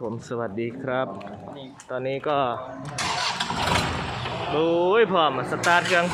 ผมสวัสดีครับ ตอนนี้ก็โอ้ยพร้อมอะสตาร์ทเครื่อง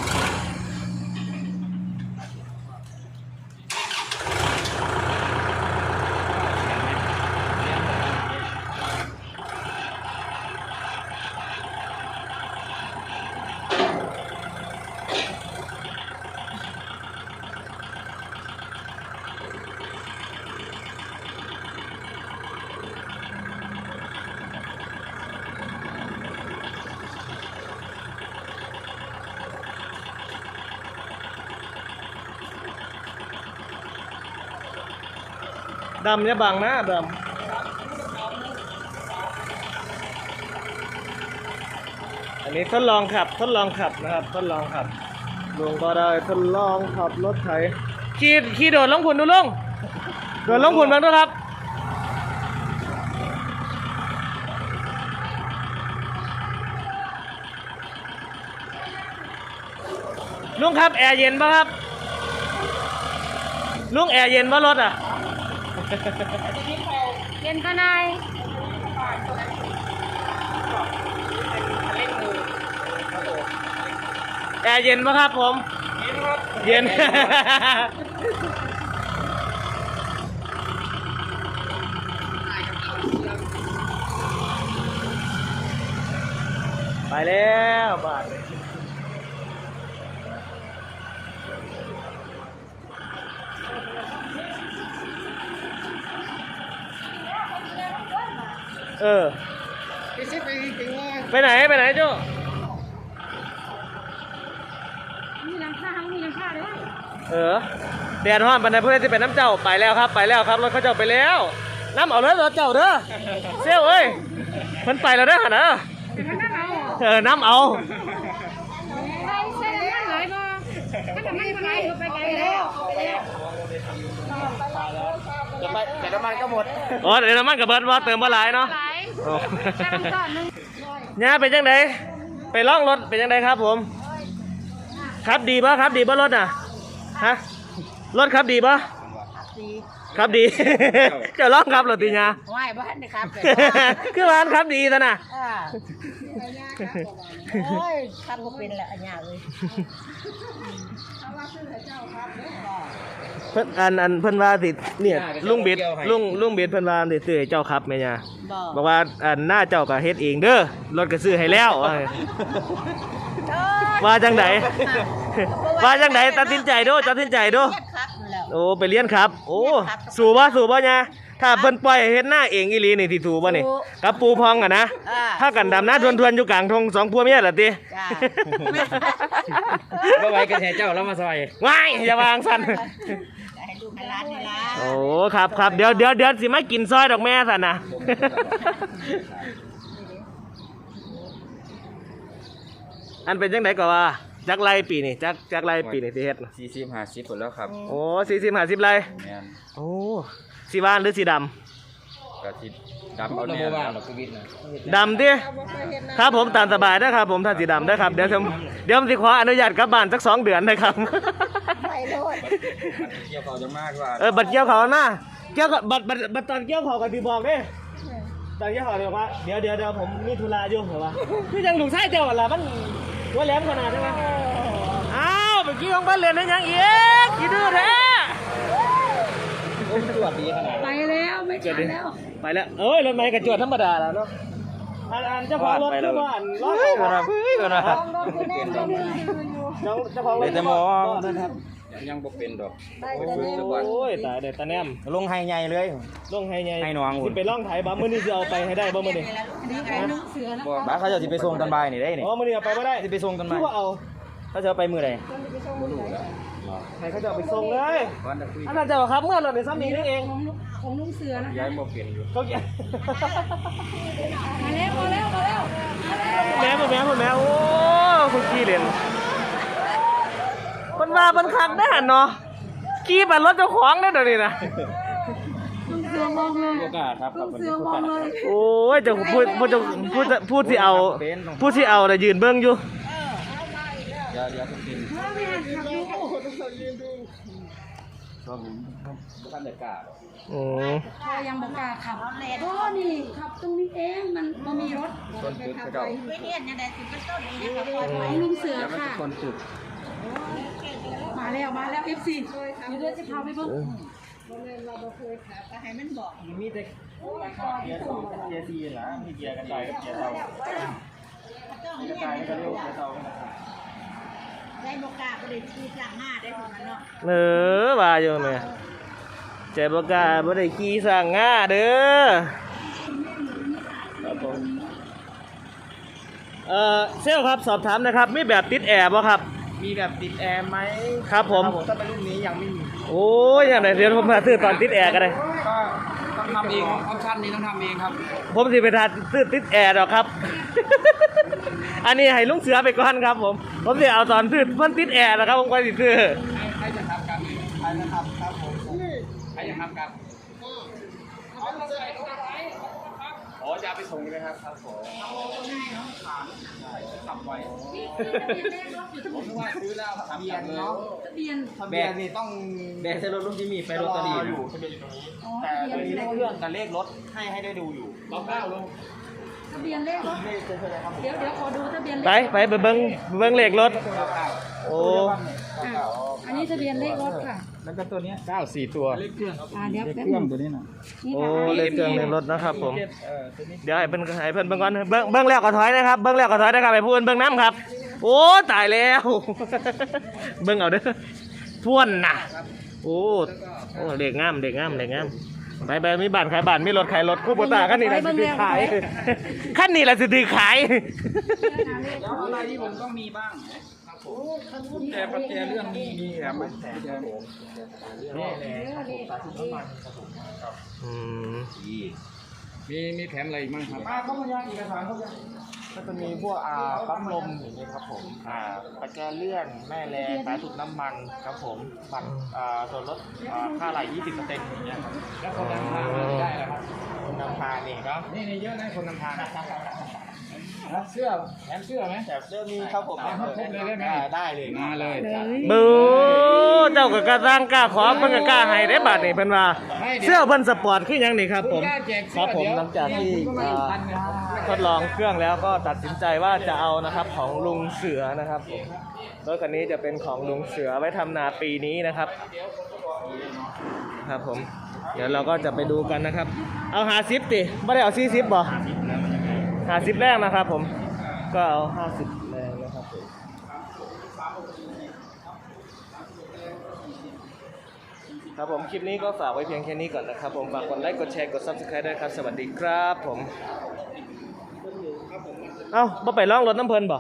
ดำเนี่ยบังนะดำอันนี้ทดลองขับทดลองขับนะครับทดลองขับลุงก็ได้ทดลองขับรถไถขี่ขี่โดดลงผุนดูลุงโดดลงผุนบ้างด้วยครับลุงครับแอร์เย็นป่ะครับลุงแอร์เย็นป่ะรถอะ เย็นก็นายแอร์เย็นป่ะครับผม เย็นไปแล้วบาท เออไปไหนไปไหนโจ้มีหลังคาทั้งมีหลังคาด้วยเออแดดฮ้อนปันไดเพื่อนที่เป็นน้ำเจ้าไปแล้วครับ ไปแล้วครับรถเขาเจ้าไปแล้วน้ำเอาเลยรถเจ้าเด้อเซี่ยวเอ้ยมันไปแล้วเด้อหั่นนะแต่ข้างหน้าเอาเออน้ำเอาไปใส่น้ำมันไหลบ่ถ้าน้ำมันไหลก็ไปไกลแล้วแต่น้ำมันก็หมด อ๋อเดี๋ยวน้ำมันกับเบิร์ดว่าเติมมาหลายเนาะ ไหล เนี่ย่าเป็นยังไงไปล่องรถเป็นยังไงครับผม ครับดีป่ะครับดีป่ะรถน่ะ ฮะ รถครับดีป่ะดี ครับดีจะล่องครับรถตีญาไหวบ้านนะครับคือร้านครับดีซะน่ะอ่าโอ้ยคันก็เป็นแหละอันยากเลยเพิ่นอันอันเพิ่นว่าสิเนี่ยลุงเบ็ดลุงลุงเบ็ดเพิ่นว่าสิซื้อให้เจ้าครับแม่ย่าบ่บอกว่าอันหน้าเจ้าก็เฮ็ดเองเด้อรถก็ซื้อให้แล้วว่าว่าจังไดว่าจังไดตัดสินใจดูตัดสินใจดูครับแล้ว โอ้ไปเรียนครับ โอ้สู่บ่สู่บ่ย่าถ้าเพิ่นปล่อยให้เฮ็ดหน้าเองอีหลีนี่สิสู่บ่นี่กับปูพองอะนะอ่า ถ้ากันดำหน้าทวนๆอยู่กลางทงสองพัวเมียล่ะติจ้าก็ไว้กระแทเจ้าแล้วมาซอย ว้ายอย่าวางสั่นให้ลูกให้หลานนี่ล่ะโอ้ครับครับเดี๋ยวเดี๋ยวเดี๋ยวสิมากินซอยดอกแม่สันนะ อันเป็นจังไดก็ว่า จักไรปีนี่จักจักไรปีนี่สิเฮ็ดน่ะสี่สิบห้าสิบผลแล้วครับโอ้สี่สิบห้าสิบไรแม่นโอ้สีบ้านหรือสีดกระทิดำเอาเนี่ยว่างหรอกชีวิตนะำดำดิครับผมตามสบายนะครับ ผมถ้าสีดำได้ครับเดี๋ยวผมเดี๋ยวผมสิขออนุญาตกลับบ้านสักสองเดือนนะครับ ไปโลดเกี่ยวเขาจะมากกว่าเออบัตรเกี่ยวเขาหน้าเกี่ยวกับบัตรบัตรบัตรตอนเกี่ยวเขากับพี่บอกเด้ตอนเกี่ยวเขาเดี๋ยวว่าเดี๋ยวเดี๋ยวเดี๋ยวผมมีธุระอยู่เหรอวะคือยังหลุงไส้เจ้าอะไรมัน ว่าแหลมขนาดใช่ไหมอ้าวเมื่อกี้ของบ้านเรียนได้ยังเอ๊ะกี่ดื้อแท้ตรวจดีขนาดไปแล้วไม่ทันแล้ว ไปแล้วเอ้ยรถไม้กระจวดธรรมดาแล้วเนาะอันอันเจ้าของรถคือว่าอันรถเฮ้ยมาเฮ้ยมาน้องเจ้าของรถเลยแต่มองนะครับ ยังบ่เป็นดอกฝึกสักวันโอ้ยตายเด็ดตาแนมลงไฮใหญ่เลยลงให้ไงให้น้องอุ่นสิไปล่องไถบ้ามื้อนี้จะเอาไปให้ได้บ่มื้อนี้บ่บ้าเขาจะสิไปส่งตอนบ่ายนี่ได้นี่อ๋อมื้อนี้เอาไปบ่ได้สิไปส่งตอนคืบ่าอยว่าเอาเขาจะเอาไปมื้อใดให้เขาจะเอาไปส่งเลยวันจะคุยอันนั้นจะเอาครับเมื่อเราในซ้ำนี้นี่เองของลุงเสือนะย้ายบ่เป็นอยู่เขาเกี่ยมาแล้วมาแล้วมาแล้วมาแล้ว แม่พ่อแม่พ่อแม่โอ้คุณขี้เล่น คนมาเป็นคักได้หันเนาะขี้บันรถเจ้าของได้อเดี๋ยวนี้นะเสือมองเลยโอกาสครับครับลุงเสือมองเลยโอ้ยเจะพูดพูดจะพูดพูดที่เอาพูดที่เอาแต่ะยืนเบื้องอยู่เดี๋ยวเดี๋ยวต้องกินไม่หันขับดูช่วงนี้บ่ทันได้กล้าอืมพอยังบอกกล้าขับโอ้นี่ขับตรงบ่มีรถคนจุดเขาเจ้าไม่เห็นยังไงสิเป็นต้นนี้ก็ปล่อยของลุงเสือเดี๋ยวมันค่ะ จะคนจุด มาแล้วมาแล้ว FC อยู่เดือนจะพาไปเบิ่งก็ให้มันบอกมีแต่เกียร์เกียร์ซีนะมีเกียร์กันไกกับเกียร์เตาต้องเกียร์เห็กายนก็เรียกเกียร์เตาได้บอกกาก็เลยชี้สั่งหน้าได้ถึงนั้นเนาะเออว่าอยู่แม่ใจบ่กล้าบ่ได้ขี่สั่งง่าเด้อครับผมเอ่อเซลลครับสอบถามนะครับมีแบบติดแอร์บ่ครับ มีแบบติดแอร์ไหมครับผม ถ้าเป็นรุ่นนี้ยังไม่มีโอ้ยอย่างไรเดี๋ยวผมมาซื้อตอนติดแอร์ก็ได้ก็ต้องทำเองออปชั่นนี้ต้องทำเองครับผมสิไปทานซื้อติดแอร์หรอกครับ อันนี้ให้ลุงเสือไปก่อนครับ ผม ผมสิเอาตอนซื้อเพิ่นติดแอร์นะครับ ผมก็สิซื้อใครจะทำกันใครจะทำครับผมใครจะทำกันอ๋ อจะเอาไปส่งเลยครับครับผมขับไว้ผมนึกว่าซื้อแล้วทะเบียนเนาะทะเบียน ทะเบียนนี่ต้องแบกใส่รถลุงจิมมี่ไปรถตอรี่อยู่ทะเบียนอยู่ตรงนี้ อ๋อแต่ทะเบียนตัวนี้เลขเครื่องกับเลขรถให้ให้ได้ดูอยู่เราเก้าลงทะเบียนเลขรถ เลขเท่าไหร่ครับเดี๋ยวเดี๋ยวขอดูทะเบียนเลขไปไปไปเบิ้งไปเบิ้งเลขรถเก้าเก้าโอ้อะอันนี้ ทะเบียนเลขรถค่ะแล้วก็ตัวเนี้ยเก้าสี่ตัว เลขเครื่องอ่าเดี๋ยวเลขแป๊บเคนึรื่องงตัวนี้น่ะนี่โอ้ค่ะเลขเครื่องเลขรถนะครับผม เออตัวนี้เดี๋ยวให้เพิ่นให้เพิ่นเบิ่งก่อนเบิ่งเบิ่งแล้วก็ถอยนะครับเบิ่งแล้วก็ถอยนะครับให้ผู้อื่นเบิ่งน้ำครับ โอ้ตายแล้ว เบิ่งเอาเด้อทวนน่ะ โอ้โอ้เด็กงามเด็กงามเด็กงามไปไปมีบ้านขายบ้านมีรถขายรถคู่ปตาคันนี้แหละสิถือขายคันนี้แหละสิถือขาย แล้วอะไรที่ผมต้องมีบ้างครับผม แต่ประแจเรื่องมีมีแถมไหมประแจผมนี่อืมมีมีแถมอะไรอีกบ้างครับมาเข้ามายังเอกสารเข้ายังก็จะมีพวกอ่าปั๊มลมอย่างนี้ครับผมอ่าประแจเลื่อนแม่แรงสายสูบน้ำมันครับผมบัตรอ่าส่วนลดอ่าค่าไหล20เปอร์เซ็นต์อย่างเงี้ยครับแล้วคนนำทางมาได้แล้วครับคนนำทางนี่ครับนี่นี่เยอะนะคนนำทาง แล้วเสื้อแถมเสื้อไหมแต่เสื้อมีครับผมครบเลยได้ไหมได้เลยมาเลยบูเจ้าก็กล้าสร้างกล้าขอเพิ่นก็กล้าให้ได้บาดนี่เพิ่นว่า เสื้อเพิ่นสปอร์ตคือหยังนี่ครับผมครับผมหลังจากที่อ่าทดลองเครื่องแล้วก็ตัดสินใจว่าจะเอานะครับของลุงเสือนะครับผมรถคันนี้จะเป็นของลุงเสือไว้ทำนาปีนี้นะครับ ครับผม เดี๋ยวเราก็จะไปดูกันนะครับ เอาหาซิปติไม่ได้เอาซีซิปบ่ หาซิปแรกนะครับผม ก็เอาห้าสิบแรงนะครับผมครับผมคลิปนี้ก็ฝากไว้เพียงแค่นี้ก่อนนะครับผมฝากกดไลค์กดแชร์กด subscribe ด้วยครับ สวัสดีครับผม เอ้าบ่ไปล่องรถน้ำเพลินบ่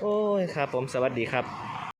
โอ้ยครับผมสวัสดีครับ